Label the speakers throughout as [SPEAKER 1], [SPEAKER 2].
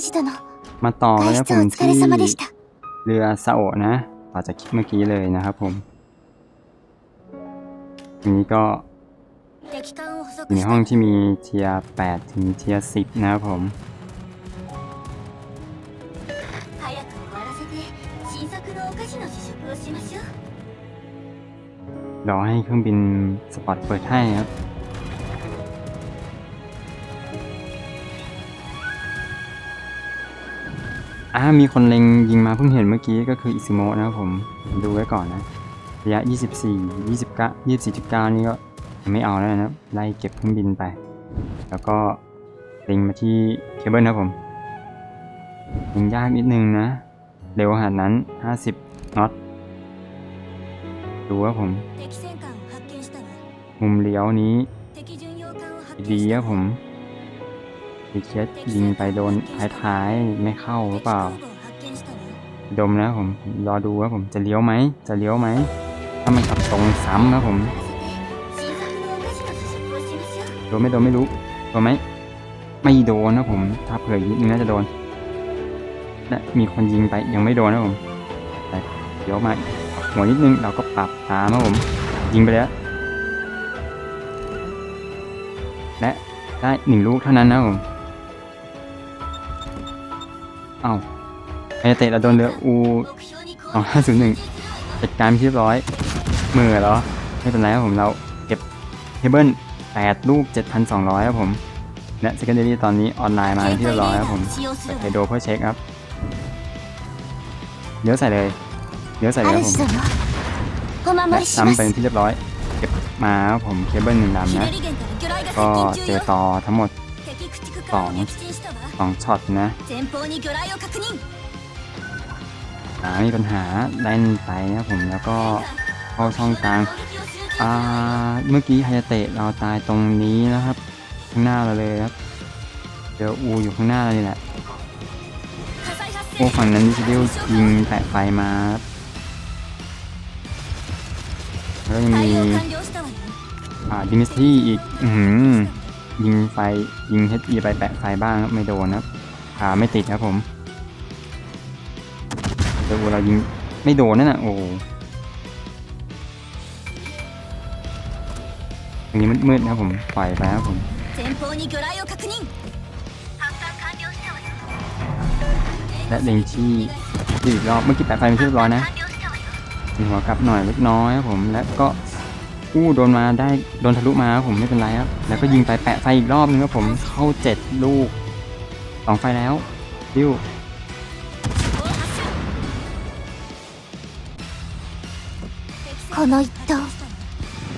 [SPEAKER 1] 主殿
[SPEAKER 2] มาต่อแล้วผมที่เรือซาโอะนะต่อจากคลิปเมื่อกี้เลยนะครับผมทีนี้ก็มีห้องที่มีเทียร์8ถึงเทียร์10 นะครับผมรอให้เครื่องบินสปอตเปิดให้ครับ อ่ามีคนเล็งยิงมาเพิ่งเห็นเมื่อกี้ก็คืออิซึโมะนะครับผมดูไว้ก่อนนะระยะ 24 29 24.9 นี่ก็ไม่เอาแล้วนะไล่เก็บเครื่องบินไป แล้วก็เล็งมาที่เคเบิลนะผมยิงยากนิดนึงนะ เร็วขนาดนั้น 50น็อตดูว่าผมมุมเลี้ยวนี้ ดีครับผม ติเชสยิงไปโดนท้ายๆไม่เข้าหรือเปล่า ดมนะผมรอดูว่าผมจะเลี้ยวไหมจะเลี้ยวไหมถ้ามันขับตรงซ้ำนะผมโดนไม่โดนไม่รู้โดนไหมไม่โดนนะผม ถ้าเผื่อยิงน่าจะโดนและมีคนยิงไปยังไม่โดนนะผมเดี๋ยวมาหัวนิดนึงเราก็ปรับตามนะผม ยิงไปแล้วและได้หนึ่งลูกเท่านั้นนะผม อ้าวไฮเตะเราโดนเรืออู
[SPEAKER 1] สอง
[SPEAKER 2] ห้าศูนย์หนึ่งจัดการเรียบร้อยเมื่อเหรอ ไม่เป็นไรครับผมเราเก็บเคเบิลแปดลูกเจ็ดพันสองร้อยครับผมและ secondary ตอนนี้ออนไลน์มาที่เรียบร้อยครับผมไปโดเพื่อเช็คครับเดี๋ยวใส่เลยเดี๋ยวใส่เลยครับผมและซ้ำเป็นที่เรียบร้อย เก็บมาครับผมเคเบิลหนึ่งลำนะ ก็เจอต่อทั้งหมด
[SPEAKER 1] ของขอ
[SPEAKER 2] งช็อตนะมีปัญหาได้นไปนะผมแล้วก็เข้าช่องกลางเมื่อกี้ไฮเตะเราตายตรงนี้นะครับ ข้างหน้าเราเลยครับเดี๋ยวอูอยู่ข้างหน้าเรานี่แหละโอ้ฝั่งนั้นดิจิเดลยิงแตะไฟมาแล้วยังมีอ่าดิมิสตี้อีก อืม ยิงไฟยิงเฮดีไปแปะไฟบ้างไม่โดนนะขาไม่ติดครับผมดูเรายิงไม่โดนนั่นนะโอ้อันนี้มืดๆนะผมปล่อยไปครับผมและเล็งชีสี่อีกรอบเมื่อกี้แปะไฟไม่เรียบร้อยนะหัวกลับหน่อยเล็กน้อยครับผมและก็ อู้โดนมาได้ โดนทะลุมาครับผมไม่เป็นไรครับ แล้วก็ยิงไปแปะไฟอีกรอบนึงครับผม เข้าเจ็ดลูกสองไฟแล้วดิว
[SPEAKER 1] この一投息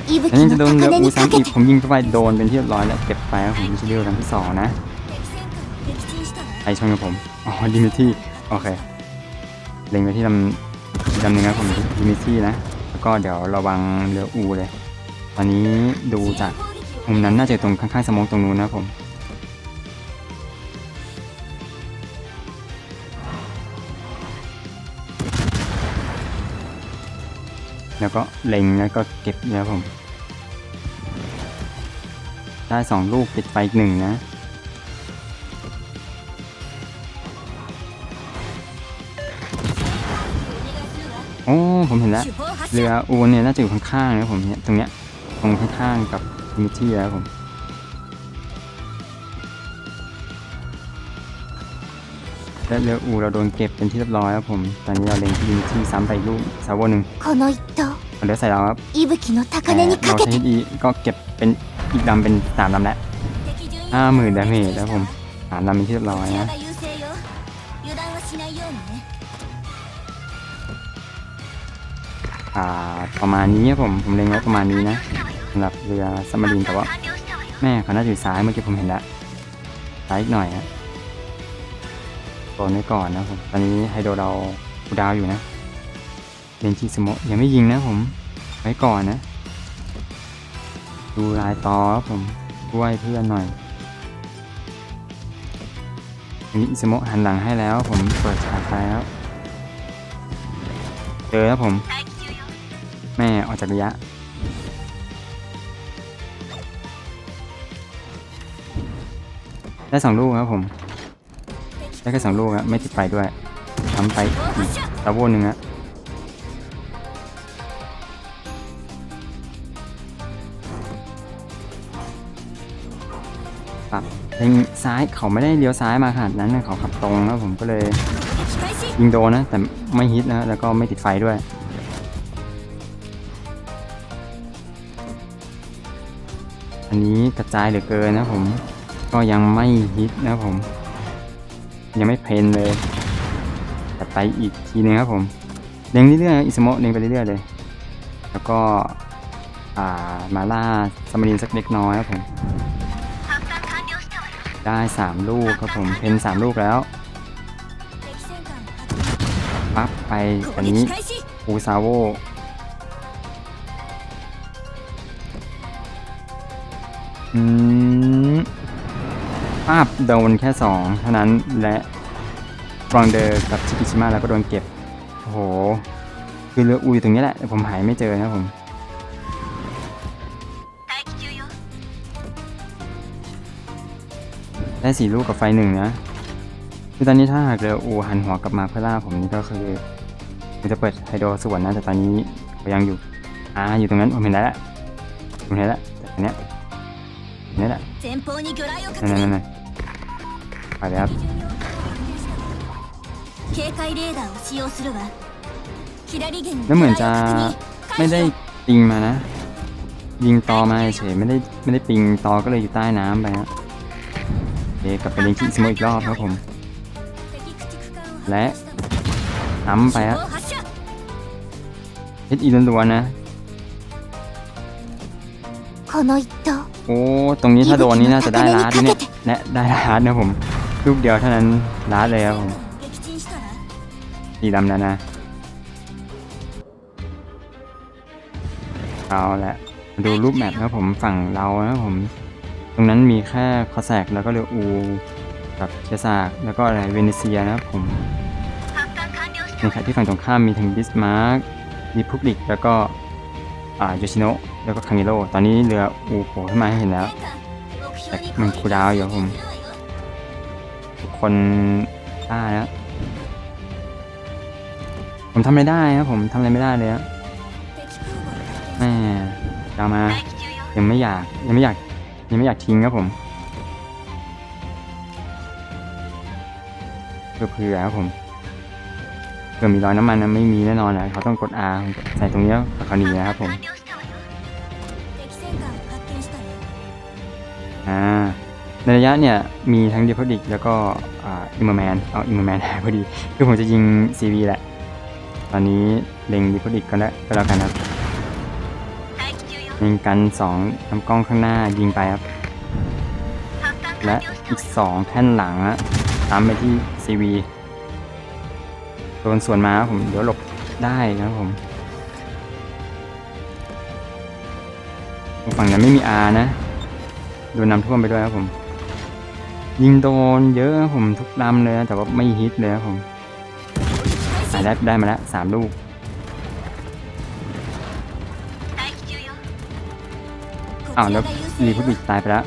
[SPEAKER 2] แล้วยังจะ
[SPEAKER 1] の
[SPEAKER 2] โดนเรือ
[SPEAKER 1] 高値
[SPEAKER 2] อู
[SPEAKER 1] にか
[SPEAKER 2] ซ้ำ
[SPEAKER 1] け
[SPEAKER 2] อีก
[SPEAKER 1] て
[SPEAKER 2] ผมยิงเข้าไปโดนเป็นที่เรียบร้อยแล้วเก็บไปครับผมไม่ใช่ดิวลำที่สองนะ
[SPEAKER 1] 敵戦艦を撃沈したわ
[SPEAKER 2] ใครชนกับผม อ๋อดิมิที่ โอเค เล็งไปที่ลำอีกลำหนึ่งครับผมดิมิที่นะ แล้วก็เดี๋ยวระวังเรืออูเลย ตอนนี้ดูจากมุมนั้นน่าจะตรงข้างๆสมองตรงนู้นนะผม แล้วก็เล็งแล้วก็เก็บนะผม ได้สองลูกติดไปอีกหนึ่งนะโอ้ผมเห็นแล้ว เรืออูนเนี่ยน่าจะอยู่ข้างๆนะผมเนี่ยตรงเนี้ย รงข้างๆกับมิชี่แล้วผมและเรืออูเราโดนเก็บเป็นที่เรียบร้อยครับผม ตอนนี้เราเล็งที่มิชี่ซ้ำไปลูกซาวหนึ่งเดี๋ยวใส่เราครับเราใช้ดีก็เก็บเป็นอีกลำเป็นสามลำแล้วห้าหมื่นดาเมจแล้วผมสามลำเป็นที่เรียบร้อยนะประมาณนี้ผมผมเล็งไว้ประมาณนี้นะ สำหรับเรือสมารีนแต่ว่าแม่เขาน่าจะอยู่ซ้ายเมื่อกี้ผมเห็นละซ้ายอีกหน่อยฮะโดนไว้ก่อนนะผมตอนนี้ไฮโดเราคูดาวอยู่นะเบนจิสโมยังไม่ยิงนะผม ไว้ก่อนนะ ดูลายต่อผมช่วยเพื่อนหน่อยอันนี้อิสโมหันหลังให้แล้ว ผมเปิดฉากไปแล้ว เจอแล้วผม แม่ออกจากระยะ ได้สองลูกครับผม ได้แค่สองลูกครับไม่ติดไปด้วยทำไปอีกตะโวนหนึ่งฮะปับเล็งซ้ายเขาไม่ได้เลี้ยวซ้ายมาขนาดนั้นเขาขับตรงนะผมก็เลยยิงโดนนะ แต่ไม่ฮิตนะแล้วก็ไม่ติดไฟด้วยอันนี้กระจายเหลือเกินนะผม ก็ยังไม่ฮิตนะผม ยังไม่เพนเลยจัดไปอีกทีนึงครับผมเลี้ยงเรื่อยๆอิสโมเลี้ยงไปเรื่อยๆเลย แล้วก็มาล่าสมารินสักเล็กน้อยครับผม ได้ 3 ลูกครับผม เพน3 ลูกแล้วปั๊บไปอันนี้อูซาโวอืม ภาพโดนแค่ 2 เท่านั้นและฟรองเดอร์กับชิคิชิมะแล้วก็โดนเก็บ โอ้โห คือเรืออุยตรงนี้แหละแต่ผมหายไม่เจอนะผมได้สี่ลูกกับไฟหนึ่งนะ คือตอนนี้ถ้าหากเรืออูหันหัวกลับมาเพื่อล่าผมนี่ก็คือผมจะเปิดไฮโดรส่วนนะ แต่ตอนนี้ยังอยู่ อ่า อยู่ตรงนั้นผมเห็นแล้วผมเห็นแล้วแต่เนี้ยเนแล้
[SPEAKER 1] ว
[SPEAKER 2] นั่นนั่นนั่ ไปแล้ว้วเหมือนจะไม่ได้ปิงมานะ ยิงตอมาเฉยไม่ได้ไม่ได้ปิงตอก็เลยอยู่ใต้น้ำไปฮะเอ๊กลับไปเล่นคิสมออีกรอบครับผม และน้ำไปฮะเฮ็ดอีล้วนวนะโอ้ ตรงนี้ถ้าโดนนี่น่าจะได้ลาดเนี่ยและได้ลาดนะผม รูปเดียวเท่านั้นล้าเลยครับผมสีดำนะนะ เอาละมาดูรูปแมปนะผมฝั่งเรานะผม ตรงนั้นมีแค่คอแซกแล้วก็เรืออูกับเชซากแล้วก็อะไรเวเนเซียนะผมในขณะที่ฝั่งตรงข้ามมีทั้งบิสมาร์กรีพุบลิกแล้วก็อ่าโยชิโนะแล้วก็คังเมโลตอนนี้เรืออูโผล่ขึ้นมาให้เห็นแล้ว
[SPEAKER 1] แต่
[SPEAKER 2] มันคูดาวอยู่ผม คนฆ่าแล้วผมทำอะไรได้ครับผมทำอะไรไม่ได้เลย
[SPEAKER 1] ฮะ
[SPEAKER 2] แม่กามายังไม่อยากยังไม่อยากยังไม่อยากทิ้งครับผมเพื่อเผื่อครับผมเผื่อมีรอยน้ำมันนะไม่มีแน่นอนนะเขาต้องกดอาใส่ตรงนี้กับเขาหนีนะครับผมอ่า ในระยะเนี่ยมีทั้งเดพอดิกแล้วก็อิมเมอร์แมนเอาอิมเมอร์แมนหายพอดีคือผมจะยิง CV แหละ ตอนนี้เล็งเดพอดิกก็ได้ก็แล้วกันครับยิงกัน2ลำกล้องข้างหน้ายิงไปครับ และอีก 2 แท่นหลังอะตามไปที่ CV โดนส่วนมาผมเดี๋ยวหลบได้นะผมฝั่งนั้นไม่มีอานะ โดนนำท่วมไปด้วยครับผม ยิงโดนเยอะผมทุกลำเลยนะแต่ว่าไม่ฮิตเลยนะผมได้ได้มาแล้วสามลูกอ้าวแล้วรีพุบิกตายไปแล้ว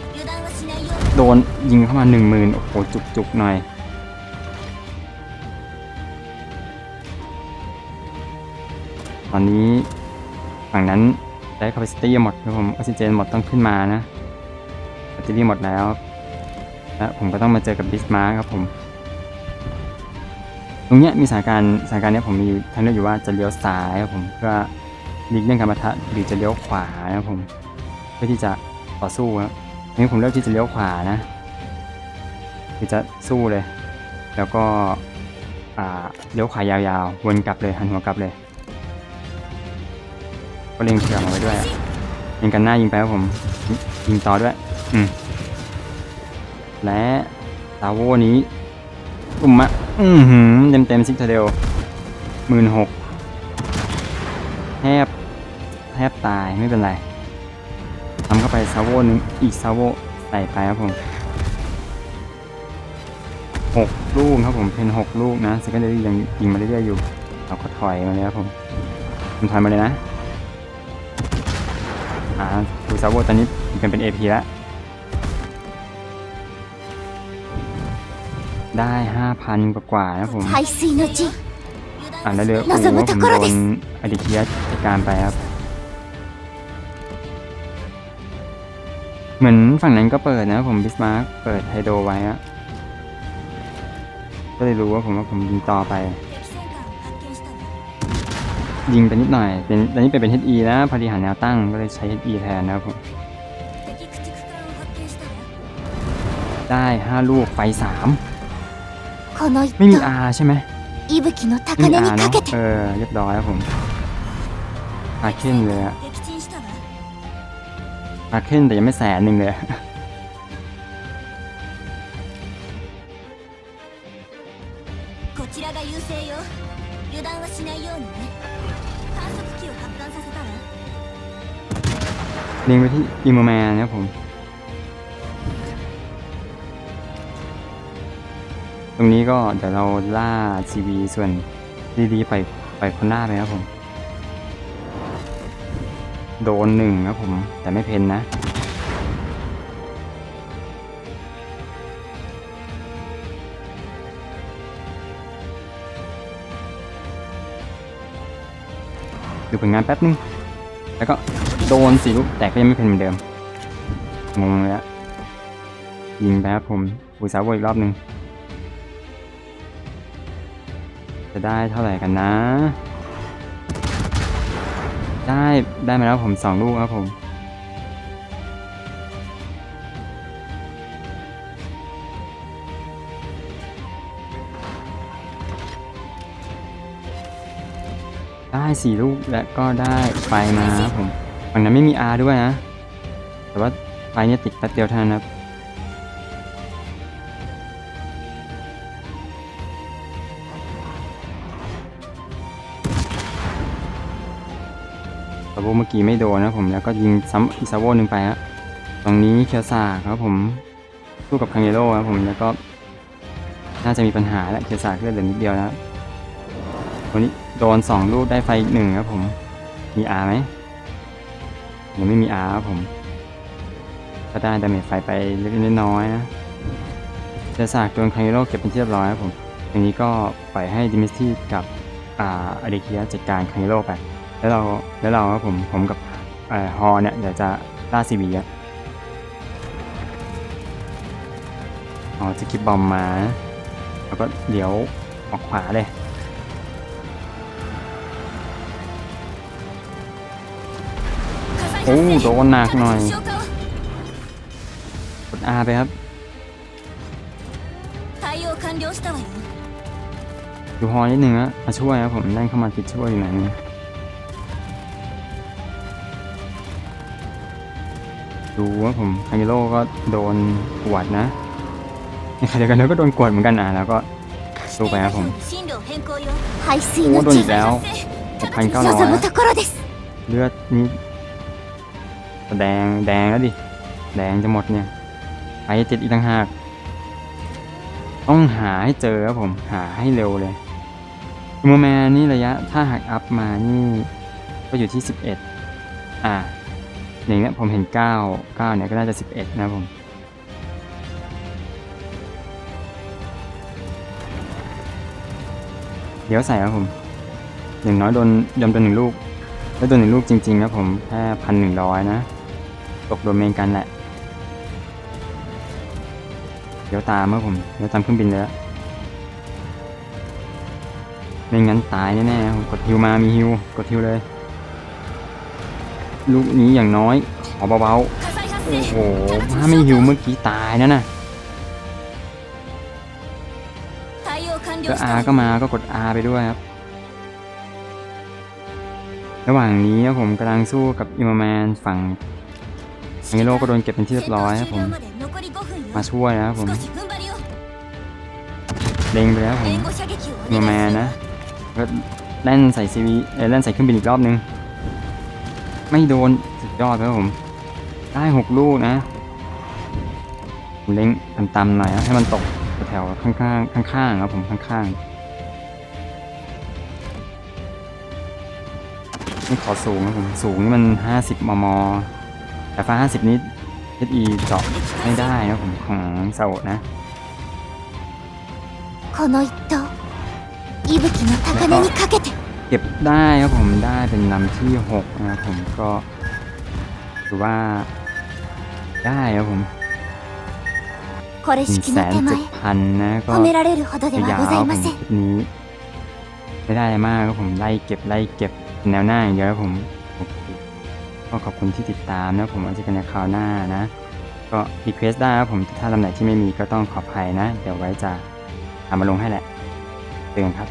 [SPEAKER 2] โดนยิงเข้ามาหนึ่งหมื่นโอ้โหจุกจุกหน่อยตอนนี้ฝั่งนั้นได้ capacity หมดครับผมออกซิเจนหมดต้องขึ้นมานะแบตเตอรี่หมดแล้ว และผมก็ต้องมาเจอกับบิสมาร์ครับผมตรงเนี้ยมีสถานการณ์สถานการณ์เนี้ยผมมีทางเลือกอยู่ว่าจะเลี้ยวซ้ายครับผมเพื่อหลีกเลี่ยงการปะทะหรือจะเลี้ยวขวานะครับผมเพื่อที่จะต่อสู้ครับทีนี้ผมเลือกที่จะเลี้ยวขวานะคือจะสู้เลย แล้วก็อ่าเลี้ยวขวายาวๆ วนกลับเลยหันหัวกลับเลยก็เล็งเผื่อมาไว้ด้วยอะเล็งกันหน้ายิงไปครับผมยิงต่อด้วย อืม และซาโวนี้ปุ่มมะอือหือเต็มเต็มซิกเทเดลหมื่นหกแทบแทบตายไม่เป็นไรทำเข้าไปซาโวนึงอีกซาโวใส่ไปครับผมหกลูกครับผมเป็นหกลูกนะซิกเดลยังยิงมาเรื่อยๆอยู่ เราก็ถอยมาเลยครับผมผมถอยมาเลยนะอ่าดูซาโวตอนนี้เป็นเป็น AP แล้ว ได้ห้าพันกว่าๆนะผม
[SPEAKER 1] 排水の陣
[SPEAKER 2] อ่าแล้วเรืออู
[SPEAKER 1] 望む
[SPEAKER 2] ว่า
[SPEAKER 1] と
[SPEAKER 2] ผม
[SPEAKER 1] ころ
[SPEAKER 2] โด
[SPEAKER 1] で
[SPEAKER 2] น
[SPEAKER 1] す
[SPEAKER 2] อดิเคียจัดการไปครับ เหมือนฝั่งนั้นก็เปิดนะผมบิสมาร์กเปิดไฮโดรไว้อะก็เลยรู้ว่าผมว่าผมยิงต่อไป
[SPEAKER 1] 敵戦艦を発見したわ
[SPEAKER 2] ยิงไปนิดหน่อย เป็นตอนนี้เปลี่ยนเป็น HE นะพอดีหาแนวตั้งก็เลยใช้ HE แทนนะครับผม
[SPEAKER 1] 敵駆逐艦を発見したわ
[SPEAKER 2] ได้ห้าลูกไฟสาม
[SPEAKER 1] この一
[SPEAKER 2] ไม่มี
[SPEAKER 1] 投
[SPEAKER 2] R ใช่ไหม
[SPEAKER 1] 息吹の
[SPEAKER 2] ไม่
[SPEAKER 1] 高
[SPEAKER 2] มี
[SPEAKER 1] 値に
[SPEAKER 2] R
[SPEAKER 1] か
[SPEAKER 2] เนาะ
[SPEAKER 1] けて
[SPEAKER 2] เออเรียบร้อยครับผมอาเคนเลยอะ
[SPEAKER 1] 撃沈したわ
[SPEAKER 2] อาเคนแต่ยังไม่แสนหนึ่งเลย
[SPEAKER 1] こちらが優勢よ油断はしないようにね観測機を発艦させたわ
[SPEAKER 2] เล็งไปที่อิมแมนนะครับผม ตรงนี้ก็เดี๋ยวเราล่า CV ส่วนดีๆไปไปคนหน้าไปครับผม โดนหนึ่งครับผม แต่ไม่เพนนะดูผลงานแป๊บนึง แล้วก็โดนสีลูกแต่ก็ยังไม่เพนเหมือนเดิม งงเลยอะยิงไปครับผมอุตสาห์วนอีกรอบหนึ่ง จะได้เท่าไหร่กันนะ ได้ได้มาแล้วผมสองลูกครับผมได้สี่ลูกและก็ได้ไฟมาครับผมฝั่งนั้นไม่มี R ด้วยนะ แต่ว่าไฟเนี่ยติดแป๊บเดียวเท่านั้นครับ วเมื่อกี้ไม่โดนนะผมแล้วก็ยิงซ้ำอีซาโวหนึ่งไปฮะตรงนี้เคียวซาครับผมสู้กับคังเยโร่ครับผมแล้วก็น่าจะมีปัญหาแล้วเคียวซาเลือดเหลือนิดเดียวนะครับวันนี้โดนสองลูกได้ไฟหนึ่งครับผมมีอาไหมยังไม่มีอาครับผมก็ได้ดาเมจไฟไปเล็กน้อยนะเคียวซาโดนคังเยโร่เก็บเป็นที่เรียบร้อยครับผมอย่างนี้ก็ปล่อยให้ดิมิสตี้กับอ่าอเดเคียจัดการคังเยโร่ไป แล้วเราแล้วเราครับผมผมกับฮอเนี่ยเดี๋ยวจะล่าซีบีอะอ๋อจะกิบบอมมา แล้วก็เดี๋ยวออกขวาเลยโอ้โดนหนักหน่อยกดอาไปครับดูฮอนิดหนึ่งอะมาช่วยครับผมนั่นเข้ามาคิดช่วยอยู่ไหนี่ย ดูว่าผมคาเมโลก็โดนกวดนะในขณะเดียวกันเราก็โดนกวดเหมือนกันนะแล้วก็ดูไปครับผมโอ้โดนอีกแล้ว6,900เลือดนี่แดงแดงแล้วดิ แดงจะหมดเนี่ยไอเจ็ดอีกต่างหาก ต้องหาให้เจอครับผมหาให้เร็วเลยโมแมนนี่ระยะถ้าหักอัพมานี่ ก็อยู่ที่สิบเอ็ดอ่า อย่างเงี้ยผมเห็น 9 9เนี่ยก็น่าจะ 11 นะผมเดี๋ยวใส่ครับผมอย่างน้อยโดนยอมโดนหนึ่งลูกแล้วโดนหนึ่งลูกจริงๆครับผมแค่พันหนึ่งร้อยนะ ตกโดนเมนกันแหละ เดี๋ยวตามครับผม เดี๋ยวตามเครื่องบินเลยไม่งั้นตายแน่ๆผมกดฮิวมามีฮิวกดฮิวเลย ลูกนี้อย่างน้อยขอเบาๆ โอ้โห ถ้าไม่หิวเมื่อกี้ตายนะน่ะก็
[SPEAKER 1] อว
[SPEAKER 2] อาก็มาก็กดอาไปด้วยครับ ระหว่างนี้ผมกำลังสู้กับอิมแมนฝั่งอังโลก็โดนเก็บเป็นที่เรียบร้อยครับผม มาช่วยนะครับผมเด้งไปแล้วผมอิมแมนนะก็เล่นใส่ซีวีเล่นใส่เครื่องบินอีกรอบนึง ไม่โดนสุดยอดครับผม ได้หกลูกนะผมเล็งต่ำๆหน่อยครับให้มันตกแถวๆข้างๆข้างๆครับผมข้างๆนี่ขอสูงครับผมสูงนี่มัน 50 มม แต่ฟ้า 50 นี้ SE เจาะไม่ได้นะผมของเซานะ
[SPEAKER 1] この一投息吹の高値にかけて
[SPEAKER 2] เก็บได้ครับผมได้เป็นลำที่6นะผมก็ถือว่าได้ครับผมถึงแสนเจ็ดพันนะก็ยาวผ
[SPEAKER 1] อ
[SPEAKER 2] คลิปนี้ไม่ได้มากครับผมไล่เก็บไล่เก็บแนวหน้าอย่างเดียวครับผมก็ขอบคุณที่ติดตามนะผมอาจจะเป็นในคราวหน้านะ ก็รีเควสได้ครับผมถ้าลำไหนที่ไม่มีก็ต้องขออภัยนะ เดี๋ยวไว้จะทำมาลงให้แหละเตือนครับ